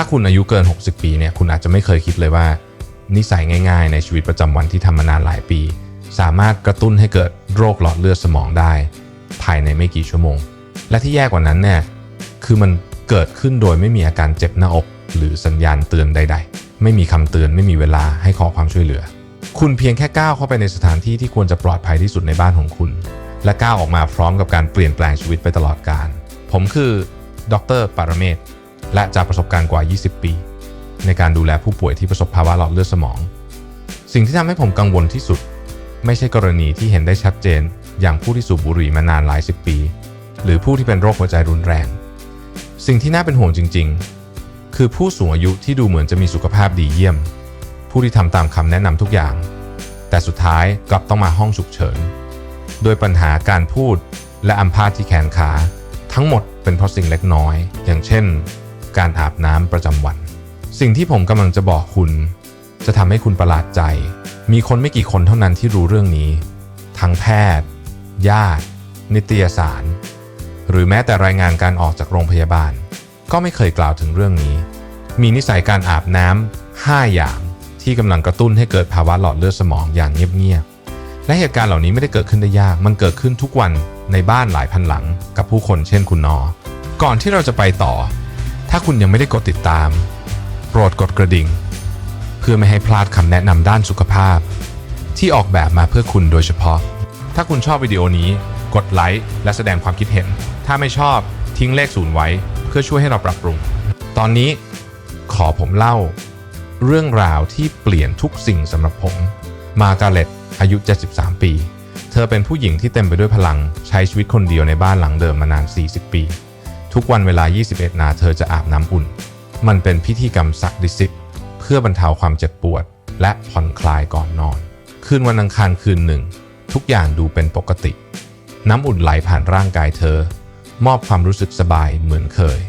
าคุณอายุเกิน 60 ปีเนี่ยคุณอาจจะไม่เคยคิดเลยว่า นิสัยง่าย ๆ ในชีวิตประจำวันที่ทำมานานหลายปี สามารถกระตุ้นให้เกิดโรคหลอดเลือดสมองได้ ภายในไม่กี่ชั่วโมง และที่แย่กว่านั้นเนี่ยคือมันเกิดขึ้นโดยไม่มีอาการเจ็บหน้าอก หรือสัญญาณเตือนใด ๆ ไม่มีคำเตือนไม่มีเวลาให้ขอความช่วยเหลือ คุณเพียงแค่ก้าวเข้าไปในสถานที่ที่ควรจะปลอดภัยที่สุดในบ้านของคุณ และก้าวออกมาพร้อมกับการเปลี่ยนแปลงชีวิตไปตลอดกาลผมคือดรปารเมศ และจากประสบการณ์กว่า 20 ปี ในการดูแลผู้ป่วยที่ประสบภาวะหลอดเลือดสมอง สิ่งที่ทำให้ผมกังวลที่สุด ไม่ใช่กรณีที่เห็นได้ชัดเจน อย่างผู้ที่สูบบุหรี่มานานหลายสิบปี หรือผู้ที่เป็นโรคหัวใจรุนแรง สิ่งที่น่าเป็นห่วงจริง ๆ คือผู้สูงอายุที่ดูเหมือนจะมีสุขภาพดีเยี่ยม ผู้ที่ทำตามคำแนะนำทุกอย่าง แต่สุดท้ายกลับต้องมาห้องฉุกเฉินโดยปัญหาการพูดและอัมพาตที่แขนขา ทั้งหมดเป็นเพราะสิ่งเล็กน้อย อย่างเช่น การอาบน้ำประจำวัน สิ่งที่ผมกำลังจะบอกคุณ จะทำให้คุณประหลาดใจ มีคนไม่กี่คนเท่านั้นที่รู้เรื่องนี้ ทั้งแพทย์ ญาติ นิตยสาร หรือแม้แต่รายงานการออกจากโรงพยาบาล ก็ไม่เคยกล่าวถึงเรื่องนี้ มีนิสัยการอาบน้ำ5อย่างที่กำลังกระตุ้นให้เกิดภาวะหลอดเลือดสมองอย่างเงียบๆ และเหตุการณ์เหล่านี้ไม่ได้เกิดขึ้นได้ยาก มันเกิดขึ้นทุกวันในบ้านหลายพันหลังกับผู้คนเช่นคุณนอ ก่อนที่เราจะไปต่อ ถ้าคุณยังไม่ได้กดติดตาม โปรดกดกระดิ่ง เพื่อไม่ให้พลาดคำแนะนำด้านสุขภาพ ที่ออกแบบมาเพื่อคุณโดยเฉพาะ ถ้าคุณชอบวิดีโอนี้ กดไลค์และแสดงความคิดเห็น ถ้าไม่ชอบทิ้งเลขศูนย์ไว้ เพื่อช่วยให้เราปรับปรุง ตอนนี้ขอผมเล่า เรื่องราวที่เปลี่ยนทุกสิ่งสำหรับผม มาการเล็ตอายุ 73 ปี เธอเป็นผู้หญิงที่เต็มไปด้วยพลัง ใช้ชีวิตคนเดียวในบ้านหลังเดิมมานาน 40 ปี ทุกวันเวลา 21 นาเธอจะอาบน้ำอุ่น มันเป็นพิธีกรรมศักดิสิทธิ์เพื่อบรรเทาความเจ็บปวด และผ่อนคลายก่อนนอน คืนวันอังคารคืนหนึ่ง ทุกอย่างดูเป็นปกติ น้ำอุ่นไหลผ่านร่างกายเธอ มอบความรู้สึกสบายเหมือนเคย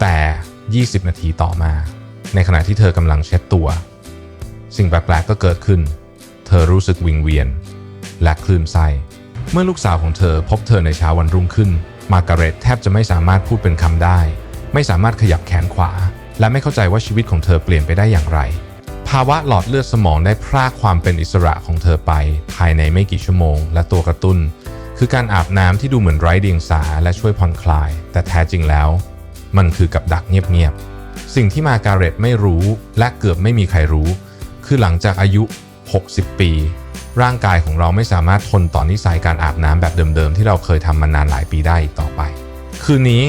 แต่ 20 นาทีต่อมา ในขณะที่เธอกำลังเช็ดตัว สิ่งแปลกๆก็เกิดขึ้น เธอรู้สึกวิงเวียน และคลื่นไส้เมื่อลูกสาวของเธอพบเธอในเช้าวันรุ่งขึ้น มาการ์เร็ตแทบจะไม่สามารถพูดเป็นคำได้ ไม่สามารถขยับแขนขวา และไม่เข้าใจว่าชีวิตของเธอเปลี่ยนไปได้อย่างไร ภาวะหลอดเลือดสมองได้พรากความเป็นอิสระของเธอไป ภายในไม่กี่ชั่วโมง และตัวกระตุ้น คือการอาบน้ำที่ดูเหมือนไร้เดียงสาและช่วยผ่อนคลาย แต่แท้จริงแล้ว มันคือกับดักเงียบๆสิ่งที่มาการ์เร็ตไม่รู้ และเกือบไม่มีใครรู้ คือหลังจากอายุ 60 ปี ร่างกายของเราไม่สามารถทนต่อนิสัยการอาบน้ำแบบเดิมๆ ที่เราเคยทำมานานหลายปีได้อีกต่อไป คืนนี้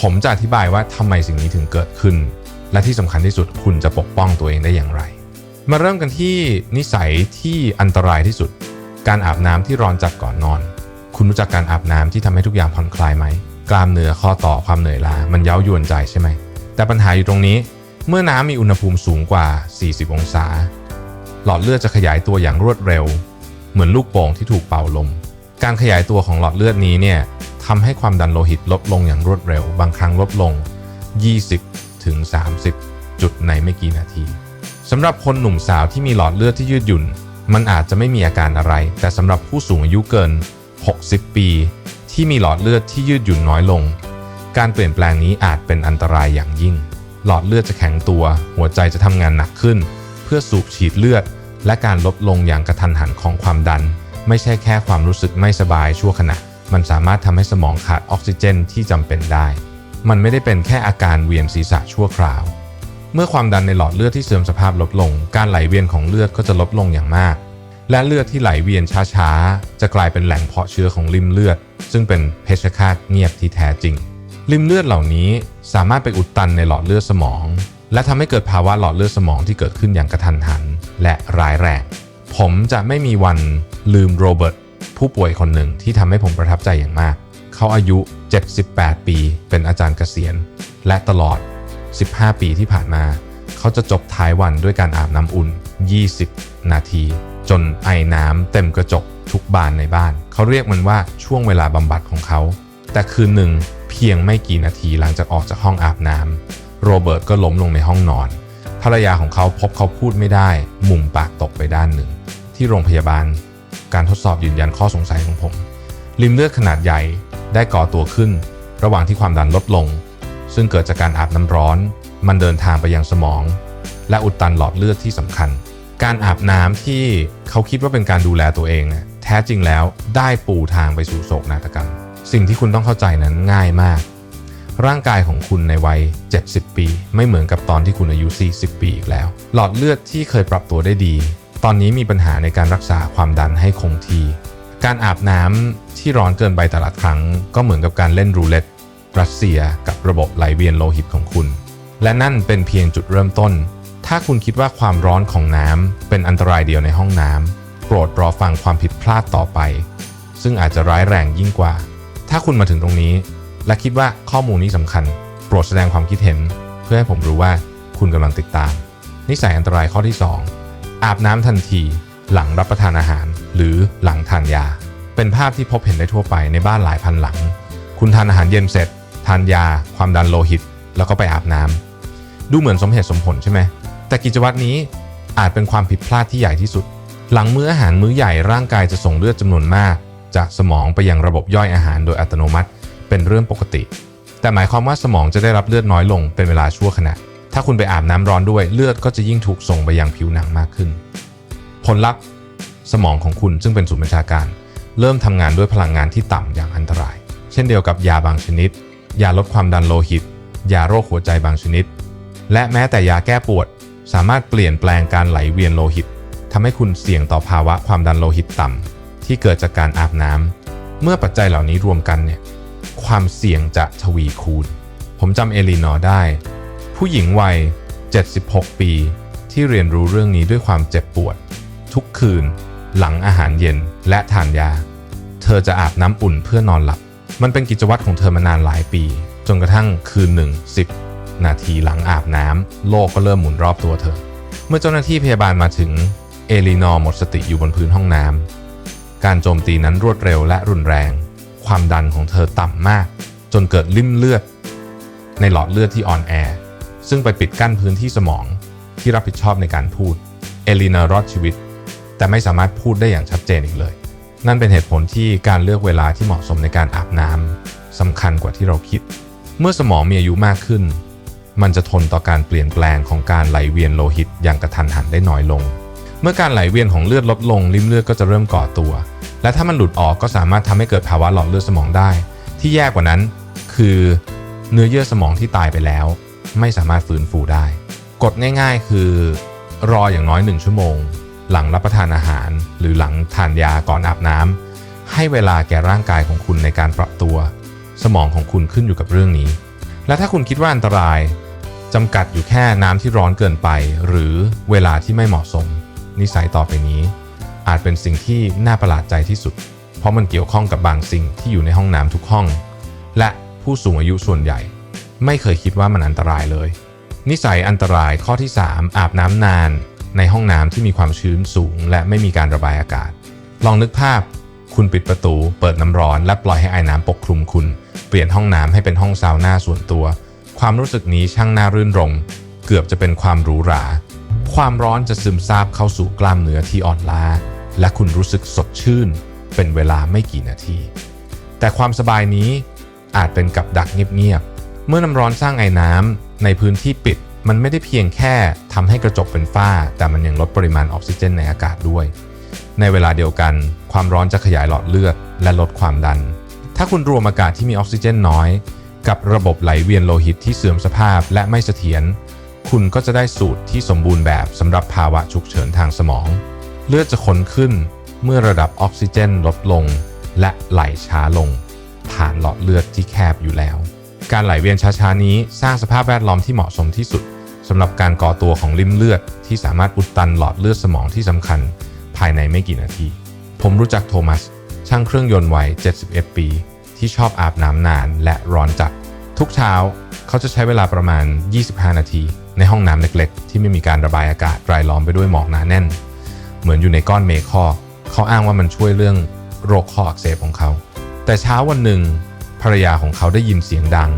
ผมจะอธิบายว่าทำไมสิ่งนี้ถึงเกิดขึ้น และที่สำคัญที่สุดคุณจะปกป้องตัวเองได้อย่างไร มาเริ่มกันที่นิสัยที่อันตรายที่สุด การอาบน้ำที่ร้อนจัดก่อนนอน คุณรู้จักการอาบน้ำที่ทำให้ทุกอย่างผ่อนคลายไหมกล้ามเนื้อข้อต่อความเหนื่อยล้ามันเย้ายวนใจใช่ไหมแต่ปัญหาอยู่ตรงนี้ เมื่อน้ำมีอุณหภูมิสูงกว่า 40 องศา หลอดเลือดจะขยายตัวอย่างรวดเร็ว เหมือนลูกโป่งที่ถูกเป่าลม การขยายตัวของหลอดเลือดนี้เนี่ยทำให้ความดันโลหิตลดลงอย่างรวดเร็ว บางครั้งลดลง 20 ถึง 30 จุดในไม่กี่นาทีสำหรับคนหนุ่มสาวที่มีหลอดเลือดที่ยืดหยุ่น มันอาจจะไม่มีอาการอะไร แต่สำหรับผู้สูงอายุเกิน 60 ปี ที่มีหลอดเลือดที่ยืดหยุ่นน้อยลง การเปลี่ยนแปลงนี้อาจเป็นอันตรายอย่างยิ่ง หลอดเลือดจะแข็งตัว หัวใจจะทำงานหนักขึ้น เพื่อสูบฉีดเลือด และการลดลงอย่างกระทันหันของความดัน ไม่ใช่แค่ความรู้สึกไม่สบายชั่วขณะ มันสามารถทำให้สมองขาดออกซิเจนที่จำเป็นได้ มันไม่ได้เป็นแค่อาการเวียนศีรษะชั่วคราว เมื่อความดันในหลอดเลือดที่เสื่อมสภาพลดลง การไหลเวียนของเลือดก็จะลดลงอย่างมาก และเลือดที่ไหลเวียนช้าๆจะกลายเป็นแหล่งเพาะเชื้อของริมเลือด ซึ่งเป็นเพชฌฆาตเงียบที่แท้จริงริมเลือดเหล่านี้สามารถไปอุดตันในหลอดเลือดสมอง และทำให้เกิดภาวะหลอดเลือดสมองที่เกิดขึ้นอย่างกระทันหันและร้ายแรงผมจะไม่มีวันลืมโรเบิร์ตผู้ป่วยคนหนึ่งที่ทำให้ผมประทับใจอย่างมาก เขาอายุ 78 ปี เป็นอาจารย์เกษียณ และตลอด 15 ปีที่ผ่านมา เขาจะจบท้ายวันด้วยการอาบน้ำอุ่น 20 นาที จนไอน้ำเต็มกระจกทุกบานในบ้าน เขาเรียกมันว่าช่วงเวลาบำบัดของเขา แต่คืนหนึ่งเพียงไม่กี่นาทีหลังจากออกจากห้องอาบน้ำ โรเบิร์ตก็ล้มลงในห้องนอน ภรรยาของเขาพบเขาพูดไม่ได้ มุมปากตกไปด้านหนึ่ง ที่โรงพยาบาล การทดสอบยืนยันข้อสงสัยของผม ริมเลือดขนาดใหญ่ได้ก่อตัวขึ้น ระหว่างที่ความดันลดลง ซึ่งเกิดจากการอาบน้ำร้อน มันเดินทางไปยังสมอง และอุดตันหลอดเลือดที่สำคัญ การอาบน้ำที่เขาคิดว่าเป็นการดูแลตัวเอง แท้จริงแล้วได้ปูทางไปสู่โศกนาฏกรรม สิ่งที่คุณต้องเข้าใจนั้นง่ายมาก ร่างกายของคุณในวัย 70 ปี ไม่เหมือนกับตอนที่คุณอายุ 40 ปีอีกแล้ว หลอดเลือดที่เคยปรับตัวได้ดี ตอนนี้มีปัญหาในการรักษาความดันให้คงที่ การอาบน้ำที่ร้อนเกินไปแต่ละครั้ง ก็เหมือนกับการเล่นรูเล็ตรัสเซียกับระบบไหลเวียนโลหิตของคุณ และนั่นเป็นเพียงจุดเริ่มต้น ถ้าคุณคิดว่าความร้อนของน้ำเป็นอันตรายเดียวในห้องน้ำโปรดรอฟังความผิดพลาดต่อไป ซึ่งอาจจะร้ายแรงยิ่งกว่า ถ้าคุณมาถึงตรงนี้ และคิดว่าข้อมูลนี้สำคัญ โปรดแสดงความคิดเห็น เพื่อให้ผมรู้ว่าคุณกำลังติดตาม นิสัยอันตรายข้อที่ 2 อาบน้ำทันที หลังรับประทานอาหาร หรือหลังทานยา เป็นภาพที่พบเห็นได้ทั่วไปในบ้านหลายพันหลัง คุณทานอาหารเย็นเสร็จ ทานยา ความดันโลหิต แล้วก็ไปอาบน้ำดูเหมือนสมเหตุสมผลใช่ไหมแต่กิจวัตรนี้อาจเป็นความผิดพลาดที่ใหญ่ที่สุด หลังมื้ออาหารมื้อใหญ่ร่างกายจะส่งเลือดจำนวนมาก จากสมองไปยังระบบย่อยอาหารโดยอัตโนมัติ เป็นเรื่องปกติ แต่หมายความว่าสมองจะได้รับเลือดน้อยลงเป็นเวลาชั่วขณะ ถ้าคุณไปอาบน้ำร้อนด้วยเลือดก็จะยิ่งถูกส่งไปยังผิวหนังมากขึ้น ผลลัพธ์สมองของคุณซึ่งเป็นศูนย์บัญชาการ เริ่มทำงานด้วยพลังงานที่ต่ำอย่างอันตราย เช่นเดียวกับยาบางชนิด ยาลดความดันโลหิต ยาโรคหัวใจบางชนิด และแม้แต่ยาแก้ปวด สามารถเปลี่ยนแปลงการไหลเวียนโลหิตทำให้คุณเสี่ยงต่อภาวะความดันโลหิตต่ำที่เกิดจากการอาบน้ำเมื่อปัจจัยเหล่านี้รวมกันเนี่ย ความเสี่ยงจะทวีคูณ ผมจำเอลีนอร์ได้ ผู้หญิงวัย 76 ปีที่เรียนรู้เรื่องนี้ด้วยความเจ็บปวด ทุกคืน หลังอาหารเย็นและทานยา เธอจะอาบน้ำอุ่นเพื่อนอนหลับ มันเป็นกิจวัตรของเธอมานานหลายปี จนกระทั่งคืนหนึ่งสิบนาทีหลังอาบน้ำโลกก็เริ่มหมุนรอบตัวเธอ เมื่อเจ้าหน้าที่พยาบาลมาถึงเอลีนอร์หมดสติอยู่บนพื้นห้องน้ำการโจมตีนั้นรวดเร็วและรุนแรง ความดันของเธอต่ำมาก จนเกิดลิ่มเลือด ในหลอดเลือดที่อ่อนแอ ซึ่งไปปิดกั้นพื้นที่สมองที่รับผิดชอบในการพูด เอลีนารอดชีวิต แต่ไม่สามารถพูดได้อย่างชัดเจนอีกเลย นั่นเป็นเหตุผลที่การเลือกเวลาที่เหมาะสมในการอาบน้ำสำคัญกว่าที่เราคิด เมื่อสมองมีอายุมากขึ้น มันจะทนต่อการเปลี่ยนแปลงของการไหลเวียนโลหิตอย่างกระทันหันได้น้อยลง เมื่อการไหลเวียนของเลือดลดลง ริมเลือดก็จะเริ่มก่อตัว และถ้ามันหลุดออกก็สามารถทำให้เกิดภาวะหลอดเลือดสมองได้ ที่แย่กว่านั้นคือเนื้อเยื่อสมองที่ตายไปแล้ว ไม่สามารถฟื้นฟูได้ กฎง่ายๆ คือ รออย่างน้อย 1 ชั่วโมง หลังรับประทานอาหาร หรือหลังทานยาก่อนอาบน้ำให้เวลาแก่ร่างกายของคุณในการปรับตัว สมองของคุณขึ้นอยู่กับเรื่องนี้ และถ้าคุณคิดว่าอันตรายจำกัดอยู่แค่น้ำที่ร้อนเกินไป หรือเวลาที่ไม่เหมาะสม นิสัยต่อไปนี้ อาจเป็นสิ่งที่น่าประหลาดใจที่สุด เพราะมันเกี่ยวข้องกับบางสิ่งที่อยู่ในห้องน้ำทุกห้อง และผู้สูงอายุส่วนใหญ่ ไม่เคยคิดว่ามันอันตรายเลย นิสัยอันตรายข้อที่ 3 อาบน้ำนานในห้องน้ำที่มีความชื้นสูง และไม่มีการระบายอากาศ ลองนึกภาพ คุณปิดประตู เปิดน้ำร้อน และปล่อยให้ไอ้น้ำปกคลุมคุณ เปลี่ยนห้องน้ำให้เป็นห้องซาวน่าส่วนตัว ความรู้สึกนี้ช่างน่ารื่นรม เกือบจะเป็นความหรูหรา ความร้อนจะซึมซาบเข้าสู่กล้ามเนื้อที่อ่อนล้า และคุณรู้สึกสดชื่นเป็นเวลาไม่กี่นาที แต่ความสบายนี้อาจเป็นกับดักเงียบๆ เมื่อน้ำร้อนสร้างไอ้น้ำในพื้นที่ปิดมันไม่ได้เพียงแค่ทำให้กระจกเป็นฝ้า แต่มันยังลดปริมาณออกซิเจนในอากาศด้วย ในเวลาเดียวกัน ความร้อนจะขยายหลอดเลือด และลดความดัน ถ้าคุณรวมอากาศที่มีออกซิเจนน้อย กับระบบไหลเวียนโลหิตที่เสื่อมสภาพและไม่เสถียรคุณก็จะได้สูตรที่สมบูรณ์แบบสำหรับภาวะฉุกเฉินทางสมอง เลือดจะค้นขึ้นเมื่อระดับออกซิเจนลดลง และไหลช้าลง ผ่านหลอดเลือดที่แคบอยู่แล้ว การไหลเวียนช้าๆนี้สร้างสภาพแวดล้อมที่เหมาะสมที่สุดสำหรับการก่อตัวของริมเลือด ที่สามารถอุดตันหลอดเลือดสมองที่สำคัญ ภายในไม่กี่นาที ผมรู้จักโทมัส ช่างเครื่องยนต์วัย 71 ปี ที่ชอบอาบน้ำนานและร้อนจัด ทุกเช้าเขาจะใช้เวลาประมาณ 25 นาที ในห้องน้ำเล็กๆ ที่ไม่มีการระบายอากาศรายล้อมไปด้วยหมอกหนาแน่น เหมือนอยู่ในก้อนเมฆข้อเขาอ้างว่ามันช่วยเรื่องโรคข้ออักเสบของเขา แต่เช้าวันหนึ่งภรรยาของเขาได้ยินเสียงดัง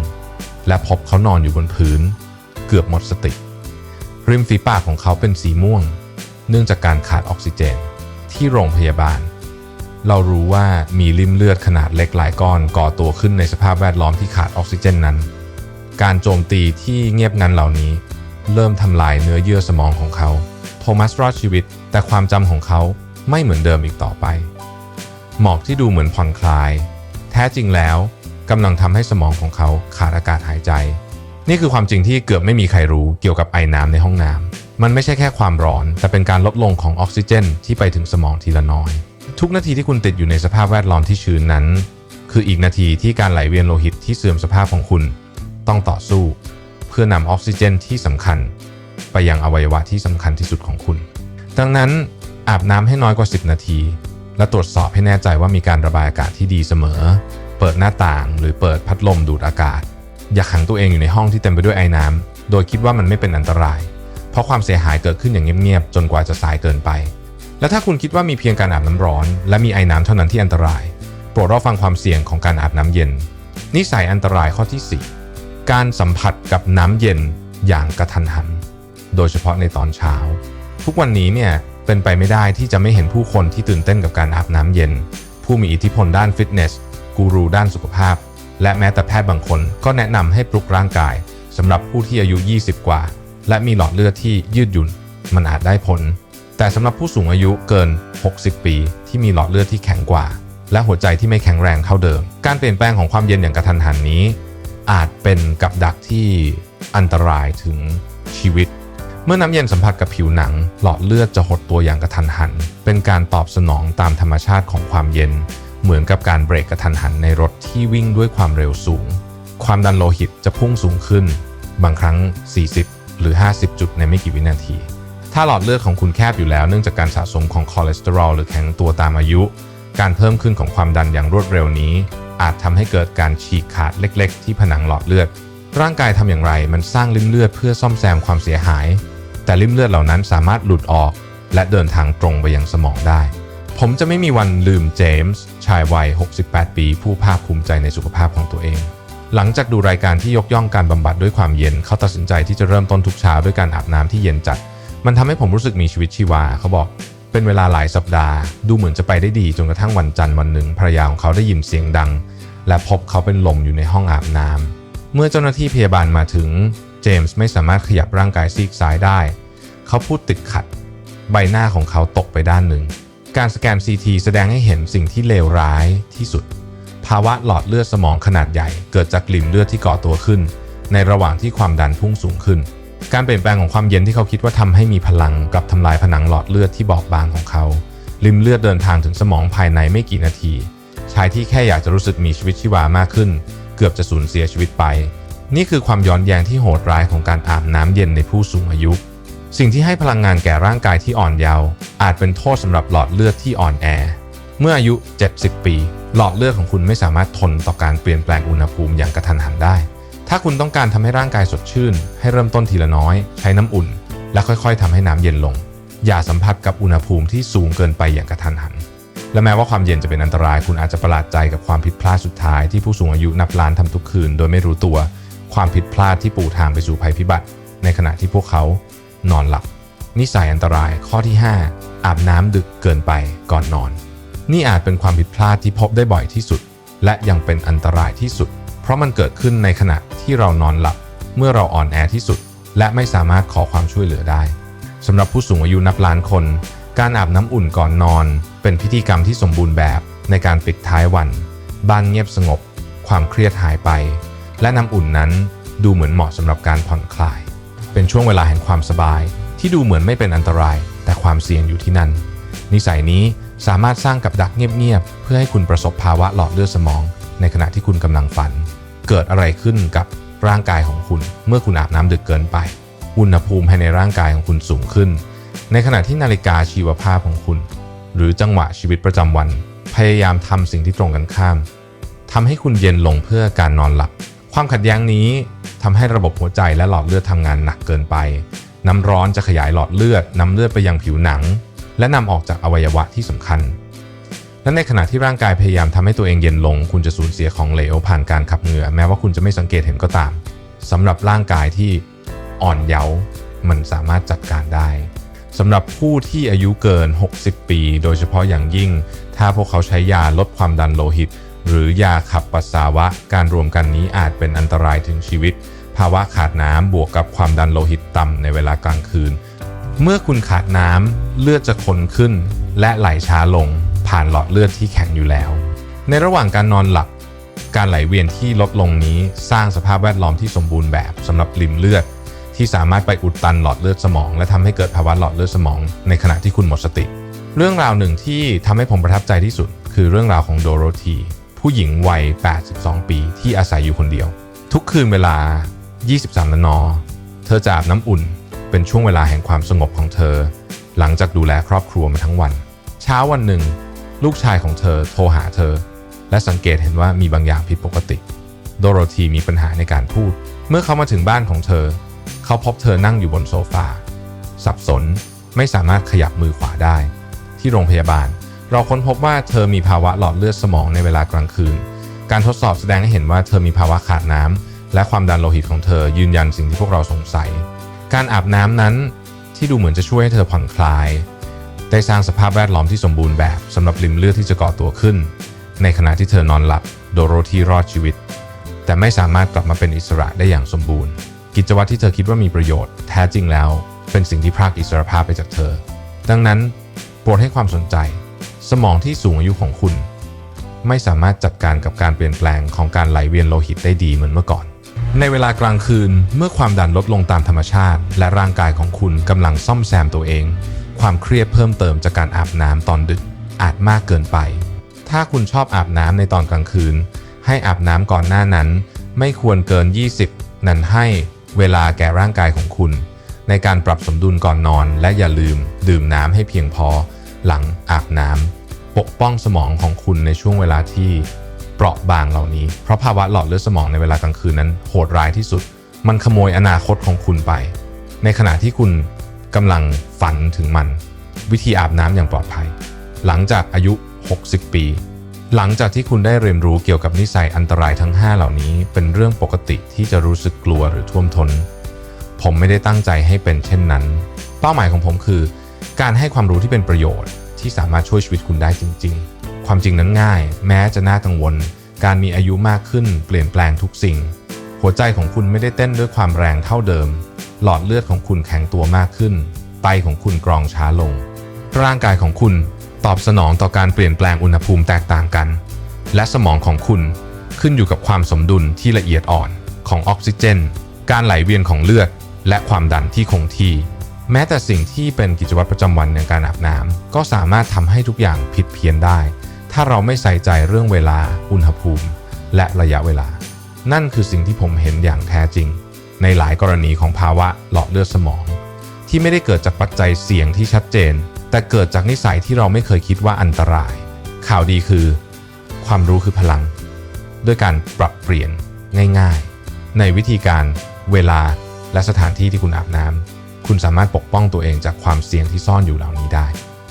และพบเขานอนอยู่บนพื้น เกือบหมดสติ ริมฝีปากของเขาเป็นสีม่วง เนื่องจากการขาดออกซิเจนที่โรงพยาบาล เรารู้ว่ามีริ่มเลือดขนาดเล็กหลายก้อนก่อตัวขึ้นในสภาพแวดล้อมที่ขาดออกซิเจนนั้น การโจมตีที่เงียบงันเหล่านี้ เริ่มทำลายเนื้อเยื่อสมองของเขา โทมัสรอดชีวิต แต่ความจำของเขาไม่เหมือนเดิมอีกต่อไป หมอกที่ดูเหมือนผ่อนคลาย แท้จริงแล้วกำลังทำให้สมองของเขาขาดอากาศหายใจ นี่คือความจริงที่เกือบไม่มีใครรู้เกี่ยวกับไอน้ำในห้องน้ำมันไม่ใช่แค่ความร้อน แต่เป็นการลดลงของออกซิเจน ที่ไปถึงสมองทีละน้อย ทุกนาทีที่คุณติดอยู่ในสภาพแวดล้อมที่ชื้นนั้น คืออีกนาทีที่การไหลเวียนโลหิตที่เสื่อมสภาพของคุณ ต้องต่อสู้ เพื่อนำออกซิเจนที่สำคัญ ไปยังอวัยวะที่สำคัญที่สุดของคุณ ดังนั้นอาบน้ำให้น้อยกว่า 10 นาที และตรวจสอบให้แน่ใจว่ามีการระบายอากาศที่ดีเสมอ เปิดหน้าต่างหรือเปิดพัดลมดูดอากาศ อย่าขังตัวเองอยู่ในห้องที่เต็มไปด้วยไอ้น้ำโดยคิดว่ามันไม่เป็นอันตราย เพราะความเสียหายเกิดขึ้นอย่างเงียบๆจนกว่าจะสายเกินไป และถ้าคุณคิดว่ามีเพียงการอาบน้ำร้อน และมีไอ้น้ำเท่านั้นที่อันตราย โปรดรับฟังความเสี่ยงของการอาบน้ำเย็น นิสัยอันตรายข้อที่ 4 การสัมผัสกับน้ำเย็นอย่างกระทันหัน โดยเฉพาะในตอนเช้า ทุกวันนี้เนี่ยเป็นไปไม่ได้ที่จะไม่เห็นผู้คนที่ตื่นเต้นกับการอาบน้ำเย็น ผู้มีอิทธิพลด้านฟิตเนสกูรูด้านสุขภาพ และแม้แต่แพทย์บางคนก็แนะนำให้ปลุกร่างกายสำหรับผู้ที่อายุ 20 กว่า และมีหลอดเลือดที่ยืดหยุ่น มันอาจได้ผล แต่สำหรับผู้สูงอายุเกิน 60 ปี ที่มีหลอดเลือดที่แข็งกว่า และหัวใจที่ไม่แข็งแรงเท่าเดิม การเปลี่ยนแปลงของความเย็นอย่างกระทันหันนี้ อาจเป็นกับดักที่อันตรายถึงชีวิต เมื่อน้ำเย็นสัมผัสกับผิวหนัง หลอดเลือดจะหดตัวอย่างกระทันหัน เป็นการตอบสนองตามธรรมชาติของความเย็น เหมือนกับการเบรกกระทันหันในรถที่วิ่งด้วยความเร็วสูง ความดันโลหิตจะพุ่งสูงขึ้น บางครั้ง 40 หรือ 50 จุดในไม่กี่วินาที ถ้าหลอดเลือดของคุณแคบอยู่แล้วเนื่องจากการสะสมของคอเลสเตอรอลหรือแข็งตัวตามอายุ การเพิ่มขึ้นของความดันอย่างรวดเร็วนี้ อาจทำให้เกิดการฉีกขาดเล็ก ๆ ที่ผนังหลอดเลือดร่างกายทำอย่างไรมันสร้างริ่มเลือดเพื่อซ่อมแซมความเสียหาย แต่ริ่มเลือดเหล่านั้นสามารถหลุดออก และเดินทางตรงไปยังสมองได้ ผมจะไม่มีวันลืมเจมส์ชายวัย 68 ปี ผู้ภาคภูมิใจในสุขภาพของตัวเอง หลังจากดูรายการที่ยกย่องการบำบัดด้วยความเย็น เขาตัดสินใจที่จะเริ่มต้นทุกเช้าด้วยการอาบน้ำที่เย็นจัด มันทำให้ผมรู้สึกมีชีวิตชีวา เขาบอกเป็นเวลาหลายสัปดาห์ ดูเหมือนจะไปได้ดีจนกระทั่งวันจันทร์วันหนึ่งภรรยาของเขาได้ยินเสียงดัง และพบเขาเป็นลมอยู่ในห้องอาบน้ำเมื่อเจ้าหน้าที่พยาบาลมาถึง จมส์ไม่สามารถขยับร่างกายซีกซ้ายได้ เขาพูดติดขัด ใบหน้าของเขาตกไปด้านหนึ่ง การสแกน CT แสดงให้เห็นสิ่งที่เลวร้ายที่สุด ภาวะหลอดเลือดสมองขนาดใหญ่ เกิดจากกลิ่มเลือดที่ก่อตัวขึ้น ในระหว่างที่ความดันพุ่งสูงขึ้น การเปลี่ยนแปลงของความเย็นที่เขาคิดว่าทำให้มีพลังกับทำลายผนังหลอดเลือดที่บอบบางของเขา ริมเลือดเดินทางถึงสมองภายในไม่กี่นาที ชายที่แค่อยากจะรู้สึกมีชีวิตชีวามากขึ้น เกือบจะสูญเสียชีวิตไป นี่คือความย้อนแย้งที่โหดร้ายของการอาบน้ำเย็นในผู้สูงอายุ สิ่งที่ให้พลังงานแก่ร่างกายที่อ่อนเยาว์อาจเป็นโทษสำหรับหลอดเลือดที่อ่อนแอ เมื่ออายุ 70 ปี หลอดเลือดของคุณไม่สามารถทนต่อการเปลี่ยนแปลงอุณหภูมิอย่างกระทันหันได้ ถ้าคุณต้องการทำให้ร่างกายสดชื่น ให้เริ่มต้นทีละน้อย ใช้น้ำอุ่น และค่อยๆทำให้น้ำเย็นลง อย่าสัมผัสกับอุณหภูมิที่สูงเกินไปอย่างกระทันหัน และแม้ว่าความเย็นจะเป็นอันตราย คุณอาจจะประหลาดใจกับความผิดพลาดสุดท้ายที่ผู้สูงอายุนับล้านทำทุกคืน โดยไม่รู้ตัว ความผิดพลาดที่ปูทางไปสู่ภัยพิบัติ ในขณะที่พวกเขานอนหลับ นิสัยอันตรายข้อที่ 5 อาบน้ำดึกเกินไปก่อนนอน นี่อาจเป็นความผิดพลาดที่พบได้บ่อยที่สุด และยังเป็นอันตรายที่สุด เพราะมันเกิดขึ้นในขณะที่เรานอนหลับ เมื่อเราอ่อนแอที่สุด และไม่สามารถขอความช่วยเหลือได้สำหรับผู้สูงอายุนับล้านคน การอาบน้ำอุ่นก่อนนอน เป็นพิธีกรรมที่สมบูรณ์แบบในการปิดท้ายวัน บ้านเงียบสงบ ความเครียดหายไป และน้ำอุ่นนั้นดูเหมือนเหมาะสำหรับการผ่อนคลาย เป็นช่วงเวลาแห่งความสบาย ที่ดูเหมือนไม่เป็นอันตราย แต่ความเสี่ยงอยู่ที่นั่น นิสัยนี้สามารถสร้างกับดักเงียบๆเพื่อให้คุณประสบภาวะหลอดเลือดสมอง ในขณะที่คุณกำลังฝัน เกิดอะไรขึ้นกับร่างกายของคุณ เมื่อคุณอาบน้ำดึกเกินไปอุณหภูมิภายในร่างกายของคุณสูงขึ้น ในขณะที่นาฬิกาชีวภาพของคุณ หรือจังหวะชีวิตประจำวัน พยายามทำสิ่งที่ตรงกันข้ามทำให้คุณเย็นลงเพื่อการนอนหลับ ความขัดแย้งนี้ทำให้ระบบหัวใจและหลอดเลือดทำงานหนักเกินไป น้ำร้อนจะขยายหลอดเลือดนำเลือดไปยังผิวหนัง และนำออกจากอวัยวะที่สำคัญ และในขณะที่ร่างกายพยายามทำให้ตัวเองเย็นลง คุณจะสูญเสียของเหลวผ่านการขับเหงื่อ แม้ว่าคุณจะไม่สังเกตเห็นก็ตามสำหรับร่างกายที่อ่อนเยาว์มันสามารถจัดการได้สำหรับผู้ที่อายุเกิน 60 ปี โดยเฉพาะอย่างยิ่ง ถ้าพวกเขาใช้ยาลดความดันโลหิต หรือยาขับปัสสาวะ การรวมกันนี้อาจเป็นอันตรายถึงชีวิต ภาวะขาดน้ำบวกกับความดันโลหิตต่ำในเวลากลางคืน เมื่อคุณขาดน้ำเลือดจะข้นขึ้น และไหลช้าลง ผ่านหลอดเลือดที่แข็งอยู่แล้ว ในระหว่างการนอนหลับ การไหลเวียนที่ลดลงนี้สร้างสภาพแวดล้อมที่สมบูรณ์แบบสำหรับริมเลือด ที่สามารถไปอุดตันหลอดเลือดสมอง และทำให้เกิดภาวะหลอดเลือดสมอง ในขณะที่คุณหมดสติ เรื่องราวหนึ่งที่ทำให้ผมประทับใจที่สุด คือเรื่องราวของโดโรธี ผู้หญิงวัย 82 ปีที่อาศัยอยู่คนเดียว ทุกคืนเวลา 23นาฬิกาเธอจะอาบน้ำอุ่น เป็นช่วงเวลาแห่งความสงบของเธอ หลังจากดูแลครอบครัวมาทั้งวัน เช้าวันหนึ่ง ลูกชายของเธอโทรหาเธอ และสังเกตเห็นว่ามีบางอย่างผิดปกติ โดโรธีมีปัญหาในการพูด เมื่อเขามาถึงบ้านของเธอ เขาพบเธอนั่งอยู่บนโซฟาสับสนไม่สามารถขยับมือขวาได้ ที่โรงพยาบาล เราค้นพบว่าเธอมีภาวะหลอดเลือดสมองในเวลากลางคืน การทดสอบแสดงให้เห็นว่าเธอมีภาวะขาดน้ำและความดันโลหิตของเธอยืนยันสิ่งที่พวกเราสงสัย การอาบน้ำนั้นที่ดูเหมือนจะช่วยให้เธอผ่อนคลาย ได้สร้างสภาพแวดล้อมที่สมบูรณ์แบบสำหรับริมเลือดที่จะก่อตัวขึ้น ในขณะที่เธอนอนหลับโดโรธีรอดชีวิต แต่ไม่สามารถกลับมาเป็นอิสระได้อย่างสมบูรณ์ กิจวัตรที่เธอคิดว่ามีประโยชน์แท้จริงแล้ว เป็นสิ่งที่พรากอิสรภาพไปจากเธอ ดังนั้นโปรดให้ความสนใจ สมองที่สูงอายุของคุณ ไม่สามารถจัดการกับการเปลี่ยนแปลงของการไหลเวียนโลหิตได้ดีเหมือนเมื่อก่อน ในเวลากลางคืนเมื่อความดันลดลงตามธรรมชาติ และร่างกายของคุณกำลังซ่อมแซมตัวเอง ความเครียดเพิ่มเติมจากการอาบน้ำตอนดึกอาจมากเกินไป ถ้าคุณชอบอาบน้ำในตอนกลางคืน ให้อาบน้ำก่อนหน้านั้น ไม่ควรเกิน 20 นั้นให้เวลาแก่ร่างกายของคุณ ในการปรับสมดุลก่อนนอน และอย่าลืม ดื่มน้ำให้เพียงพอ หลังอาบน้ำปกป้องสมองของคุณในช่วงเวลาที่เปราะบางเหล่านี้ เพราะภาวะหลอดเลือดสมองในเวลากลางคืนนั้นโหดร้ายที่สุด มันขโมยอนาคตของคุณไป ในขณะที่คุณกำลังฝันถึงมัน วิธีอาบน้ำอย่างปลอดภัย หลังจากอายุ 60 ปี หลังจากที่คุณได้เรียนรู้เกี่ยวกับนิสัยอันตรายทั้ง 5 เหล่านี้ เป็นเรื่องปกติที่จะรู้สึกกลัวหรือท่วมทนผมไม่ได้ตั้งใจให้เป็นเช่นนั้น เป้าหมายของผมคือ การให้ความรู้ที่เป็นประโยชน์ ที่สามารถช่วยชีวิตคุณได้จริง ๆ ความจริงนั้นง่าย แม้จะน่ากังวล การมีอายุมากขึ้นเปลี่ยนแปลงทุกสิ่ง หัวใจของคุณไม่ได้เต้นด้วยความแรงเท่าเดิม หลอดเลือดของคุณแข็งตัวมากขึ้น ไตของคุณกรองช้าลง ร่างกายของคุณตอบสนองต่อการเปลี่ยนแปลงอุณหภูมิแตกต่างกัน และสมองของคุณขึ้นอยู่กับความสมดุลที่ละเอียดอ่อนของออกซิเจน การไหลเวียนของเลือด และความดันที่คงที่ แม้แต่สิ่งที่เป็นกิจวัตรประจำวันในการอาบน้ำก็สามารถทำให้ทุกอย่างผิดเพี้ยนได้ ถ้าเราไม่ใส่ใจเรื่องเวลา อุณหภูมิ และระยะเวลา นั่นคือสิ่งที่ผมเห็นอย่างแท้จริง ในหลายกรณีของภาวะหลอดเลือดสมอง ที่ไม่ได้เกิดจากปัจจัยเสี่ยงที่ชัดเจน แต่เกิดจากนิสัยที่เราไม่เคยคิดว่าอันตราย ข่าวดีคือ ความรู้คือพลัง ด้วยการปรับเปลี่ยนง่าย ๆ ในวิธีการเวลาและสถานที่ที่คุณอาบน้ำ คุณสามารถปกป้องตัวเองจากความเสี่ยงที่ซ่อนอยู่เหล่านี้ได้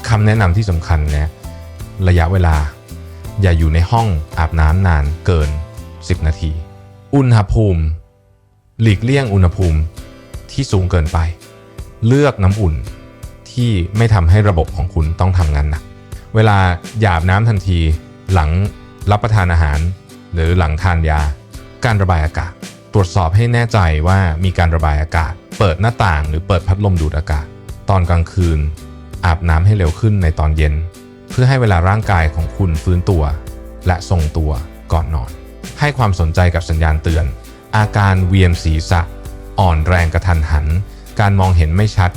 คำแนะนำที่สำคัญเนี่ยระยะเวลา อย่าอยู่ในห้องอาบน้ำนานเกิน 10 นาที อุณหภูมิ หลีกเลี่ยงอุณหภูมิที่สูงเกินไป เลือกน้ำอุ่นที่ไม่ทำให้ระบบของคุณต้องทำงานหนักเวลาหยาบน้ำทันทีหลังรับประทานอาหาร หรือหลังทานยา การระบายอากาศ ตรวจสอบให้แน่ใจว่ามีการระบายอากาศ เปิดหน้าต่างหรือเปิดพัดลมดูดอากาศ ตอนกลางคืน อาบน้ำให้เร็วขึ้นในตอนเย็น เพื่อให้เวลาร่างกายของคุณฟื้นตัว และทรงตัวก่อนนอน ให้ความสนใจกับสัญญาณเตือน อาการเวียนศีรษะ อ่อนแรงกระทันหัน การมองเห็นไม่ชัด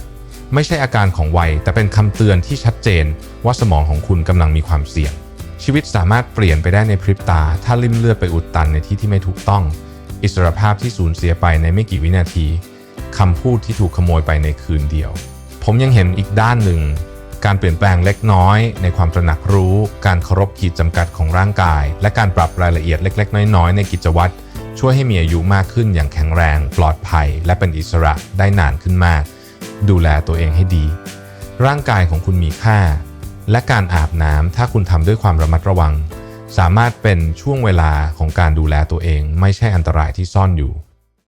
ไม่ใช่อาการของวัย แต่เป็นคำเตือนที่ชัดเจน ว่าสมองของคุณกำลังมีความเสี่ยง ชีวิตสามารถเปลี่ยนไปได้ในพริบตา ถ้าลิ่มเลือดไปอุดตันในที่ที่ไม่ถูกต้อง อิสรภาพที่สูญเสียไปในไม่กี่วินาทีคำพูดที่ถูกขโมยไปในคืนเดียว ผมยังเห็นอีกด้านหนึ่ง การเปลี่ยนแปลงเล็กน้อย ในความตระหนักรู้ การเคารพขีดจำกัดของร่างกาย และการปรับรายละเอียดเล็ก ๆ น้อย ๆ ในกิจวัตรช่วยให้มีอายุมากขึ้นอย่างแข็งแรง ปลอดภัย และเป็นอิสระได้นานขึ้นมาก ดูแลตัวเองให้ดี ร่างกายของคุณมีค่า และการอาบน้ำถ้าคุณทำด้วยความระมัดระวัง สามารถเป็นช่วงเวลาของการดูแลตัวเอง ไม่ใช่อันตรายที่ซ่อนอยู่